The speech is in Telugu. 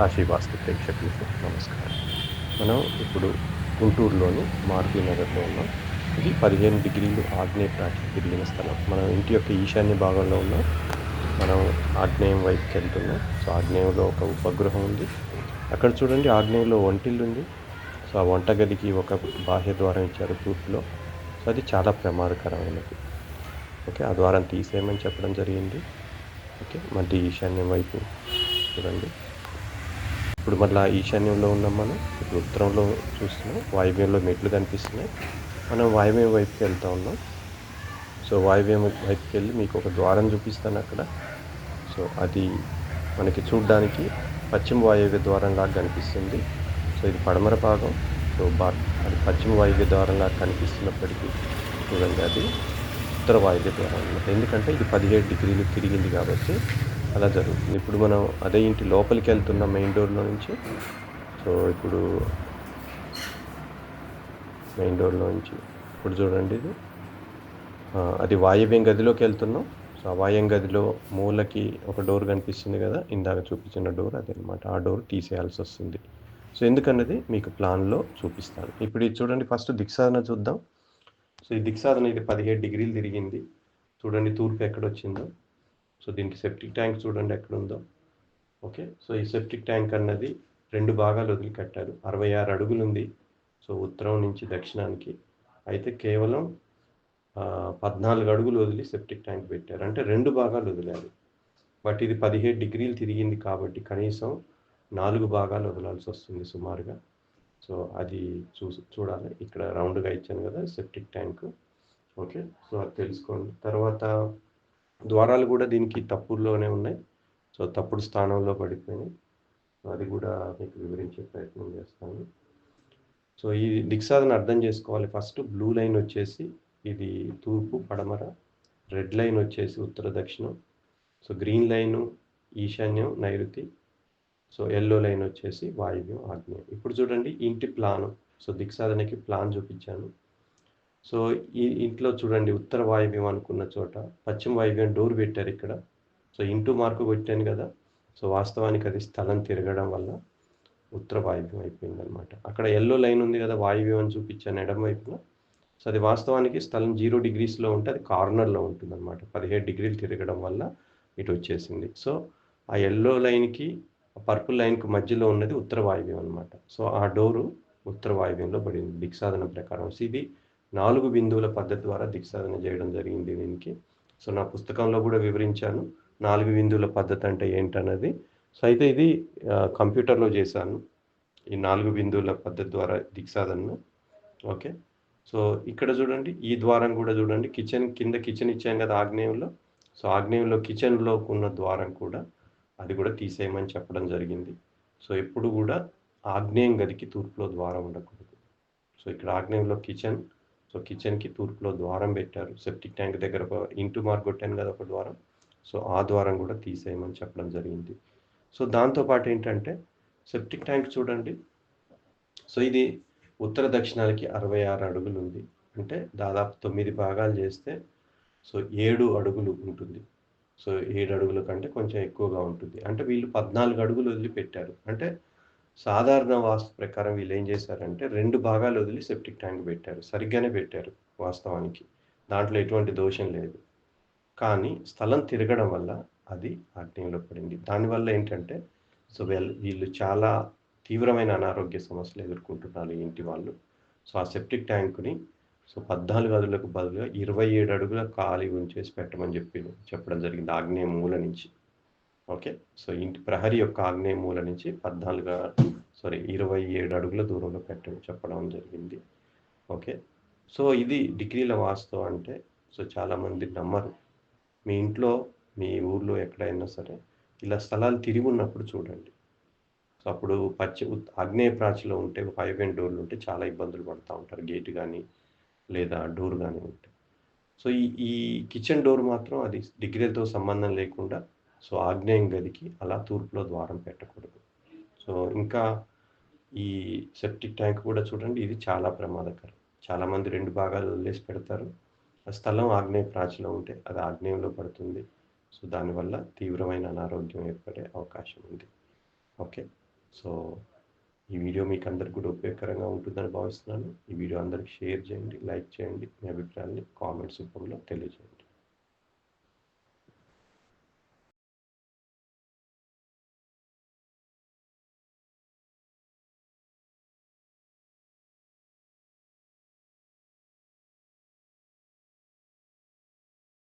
కాశీ భాస్కర్ ప్రేక్షకులకు నమస్కారం. మనం ఇప్పుడు గుంటూరులోని మారుతి నగర్లో ఉన్నాం. ఇది పదిహేను డిగ్రీలు ఆగ్నేయ ప్రాంతం తిరిగిన స్థలం. మనం ఇంటి యొక్క ఈశాన్య భాగంలో ఉన్నాం. మనం ఆగ్నేయం వైపుకి వెళ్తున్నాం. సో ఆగ్నేయంలో ఒక ఉపగ్రహం ఉంది. అక్కడ చూడండి ఆగ్నేయంలో వంటిల్లు ఉంది. సో ఆ వంటగదికి ఒక బాహ్య ద్వారం ఇచ్చారు తూర్పులో. సో అది చాలా ప్రమాదకరమైనది. ఓకే ఆ ద్వారం తీసేయమని చెప్పడం జరిగింది. ఓకే మళ్ళీ ఈశాన్యం వైపు చూడండి. ఇప్పుడు మళ్ళీ ఈశాన్యంలో ఉన్నాం మనం ఇప్పుడు ఉత్తరంలో చూస్తున్నాం వాయువ్యంలో మెట్లు కనిపిస్తున్నాయి. మనం వాయువ్యం వైపుకి వెళ్తూ ఉన్నాం. సో వాయువ్యం వైపుకి వెళ్ళి మీకు ఒక ద్వారం చూపిస్తాను అక్కడ. సో అది మనకి చూడడానికి పశ్చిమ వాయువ్య ద్వారంలాగా కనిపిస్తుంది. సో ఇది పడమర భాగం. సో బా అది పశ్చిమ వాయువ్య ద్వారం లాగా కనిపిస్తున్నప్పటికీ చూడండి అది ఉత్తర వాయువ్య ద్వారం అన్నమాట. ఎందుకంటే ఇది పదిహేడు డిగ్రీలు తిరిగింది కాబట్టి అలా జరుగుతుంది. ఇప్పుడు మనం అదే ఇంటి లోపలికి వెళ్తున్న మెయిన్ డోర్లో నుంచి సో ఇప్పుడు మెయిన్ డోర్లో నుంచి ఇప్పుడు చూడండి ఇది. అది వాయవ్యం గదిలోకి వెళ్తున్నాం. సో ఆ వాయం గదిలో మూలకి ఒక డోర్ కనిపిస్తుంది కదా ఇందాక చూపించిన డోర్ అదనమాట. ఆ డోర్ తీసేయాల్సి వస్తుంది. సో ఎందుకన్నది మీకు ప్లాన్లో చూపిస్తాను. ఇప్పుడు ఇది చూడండి ఫస్ట్ దిక్సాధన చూద్దాం. సో ఈ దిక్సాధన ఇది పదిహేడు డిగ్రీలు తిరిగింది. చూడండి తూర్పు ఎక్కడ వచ్చిందో. సో దీనికి సెప్టిక్ ట్యాంక్ చూడండి ఎక్కడ ఉందో. ఓకే సో ఈ సెప్టిక్ ట్యాంక్ అన్నది రెండు భాగాలు వదిలి కట్టారు అరవై ఆరు అడుగులు ఉంది సో ఉత్తరం నుంచి దక్షిణానికి. అయితే కేవలం పద్నాలుగు అడుగులు వదిలి సెప్టిక్ ట్యాంక్ పెట్టారు. అంటే రెండు భాగాలు వదిలారు. బట్ ఇది పదిహేడు డిగ్రీలు తిరిగింది కాబట్టి కనీసం నాలుగు భాగాలు వదలాల్సి వస్తుంది సుమారుగా. సో అది చూ చూడాలి. ఇక్కడ రౌండ్గా ఇచ్చాను కదా సెప్టిక్ ట్యాంక్ ఓకే సో అది తెలుసుకోండి. తర్వాత ద్వారాలు కూడా దీనికి తప్పుల్లోనే ఉన్నాయి. సో తప్పుడు స్థానంలో పడిపోయినాయి. సో అది కూడా మీకు వివరించే ప్రయత్నం చేస్తాను. సో ఈ దిక్సాధన అర్థం చేసుకోవాలి. ఫస్ట్ బ్లూ లైన్ వచ్చేసి ఇది తూర్పు పడమర. రెడ్ లైన్ వచ్చేసి ఉత్తర దక్షిణం. సో గ్రీన్ లైను ఈశాన్యం నైరుతి. సో ఎల్లో లైన్ వచ్చేసి వాయువ్యం ఆగ్నేయం. ఇప్పుడు చూడండి ఇంటి ప్లాను. సో దిక్సాధనకి ప్లాన్ చూపించాను. సో ఈ ఇంట్లో చూడండి ఉత్తర వాయువ్యం అనుకున్న చోట పశ్చిమ వాయువ్యం డోర్ పెట్టారు ఇక్కడ. సో ఇంటూ మార్కు పెట్టాను కదా సో వాస్తవానికి అది స్థలం తిరగడం వల్ల ఉత్తర వాయువ్యం అయిపోయింది అనమాట అక్కడ ఎల్లో లైన్ ఉంది కదా వాయువ్యం అని చూపించాను ఎడమ వైపున. సో అది వాస్తవానికి స్థలం జీరో డిగ్రీస్లో ఉంటే అది కార్నర్లో ఉంటుంది అనమాట పదిహేడు డిగ్రీలు తిరగడం వల్ల ఇటు వచ్చేసింది. సో ఆ ఎల్లో లైన్కి పర్పుల్ లైన్కి మధ్యలో ఉన్నది ఉత్తర వాయువ్యం అనమాట సో ఆ డోరు ఉత్తర వాయువ్యంలో పడింది. దిక్సాధన ప్రకారం. సో ఇది నాలుగు బిందువుల పద్ధతి ద్వారా దిక్సాధన చేయడం జరిగింది దీనికి. సో నా పుస్తకంలో కూడా వివరించాను. నాలుగు బిందువుల పద్ధతి అంటే ఏంటన్నది. సో అయితే ఇది కంప్యూటర్లో చేశాను. ఈ నాలుగు బిందువుల పద్ధతి ద్వారా దిక్సాధనను ఓకే. సో ఇక్కడ చూడండి ఈ ద్వారం కూడా చూడండి. కిచెన్ కింద కిచెన్ ఇచ్చాను కదా ఆగ్నేయంలో. సో ఆగ్నేయంలో కిచెన్లో ఉన్న ద్వారం కూడా అది కూడా తీసేయమని చెప్పడం జరిగింది. సో ఎప్పుడు కూడా ఆగ్నేయం గదికి తూర్పులో ద్వారం ఉండకూడదు. సో ఇక్కడ ఆగ్నేయంలో కిచెన్ సో కిచెన్కి తూర్పులో ద్వారం పెట్టారు. సెప్టిక్ ట్యాంక్ దగ్గర ఒక ఇంటూ మార్క్ కొట్టాను కదా ఒక ద్వారం. సో ఆ ద్వారం కూడా తీసేయమని చెప్పడం జరిగింది. సో దాంతోపాటు ఏంటంటే సెప్టిక్ ట్యాంక్ చూడండి. సో ఇది ఉత్తర దక్షిణాలకి అరవై ఆరు అడుగులు ఉంది. అంటే దాదాపు తొమ్మిది భాగాలు చేస్తే సో ఏడు అడుగులు ఉంటుంది. సో ఏడు అడుగుల కంటే కొంచెం ఎక్కువగా ఉంటుంది. అంటే వీళ్ళు పద్నాలుగు అడుగులు వదిలిపెట్టారు. అంటే సాధారణ వాస్తు ప్రకారం వీళ్ళు ఏం చేశారంటే రెండు భాగాలు వదిలి సెప్టిక్ ట్యాంక్ పెట్టారు. సరిగ్గానే పెట్టారు వాస్తవానికి. దాంట్లో ఎటువంటి దోషం లేదు. కానీ స్థలం తిరగడం వల్ల అది ఆగ్నేయంలో పడింది. దానివల్ల ఏంటంటే సో వీళ్ళు వీళ్ళు చాలా తీవ్రమైన అనారోగ్య సమస్యలు ఎదుర్కొంటున్నారు ఇంటి వాళ్ళు. సో ఆ సెప్టిక్ ట్యాంకుని సో పద్నాలుగు అడుగులకు బదులుగా ఇరవై ఏడు అడుగుల ఖాళీ ఉంచేసి పెట్టమని చెప్పి చెప్పడం జరిగింది. ఆగ్నేయ మూల నుంచి. ఓకే. సో ఇంటి ప్రహరీ యొక్క ఆగ్నేయ మూల నుంచి పద్నాలుగు సారీ ఇరవై ఏడు అడుగుల దూరంలో పెట్టడం చెప్పడం జరిగింది. ఓకే. సో ఇది డిగ్రీల వాస్తవం అంటే సో చాలామంది నమ్మరు. మీ ఇంట్లో మీ ఊర్లో ఎక్కడైనా సరే ఇలా స్థలాలు తిరిగి ఉన్నప్పుడు చూడండి. సో అప్పుడు పచ్చి ఆగ్నేయ ప్రాచిలో ఉంటే ఫైవ్ అండ్ డోర్లు ఉంటే చాలా ఇబ్బందులు పడుతూ ఉంటారు. గేట్ కానీ లేదా డోర్ కానీ ఉంటే. సో ఈ ఈ కిచెన్ డోర్ మాత్రం అది డిగ్రీలతో సంబంధం లేకుండా సో ఆగ్నేయం గదికి అలా తూర్పులో ద్వారం పెట్టకూడదు. సో ఇంకా ఈ సెప్టిక్ ట్యాంక్ కూడా చూడండి ఇది చాలా ప్రమాదకరం. చాలామంది రెండు భాగాలు వదిలేసి పెడతారు. ఆ స్థలం ఆగ్నేయ ప్రాచిలో ఉంటే అది ఆగ్నేయంలో పడుతుంది. సో దానివల్ల తీవ్రమైన అనారోగ్యం ఏర్పడే అవకాశం ఉంది. ఓకే. సో ఈ వీడియో మీకు అందరికి కూడా ఉపయోగకరంగా ఉంటుందని భావిస్తున్నాను. ఈ వీడియో అందరికి షేర్ చేయండి లైక్ చేయండి. మీ అభిప్రాయాన్ని కామెంట్స్ రూపంలో తెలియజేయండి.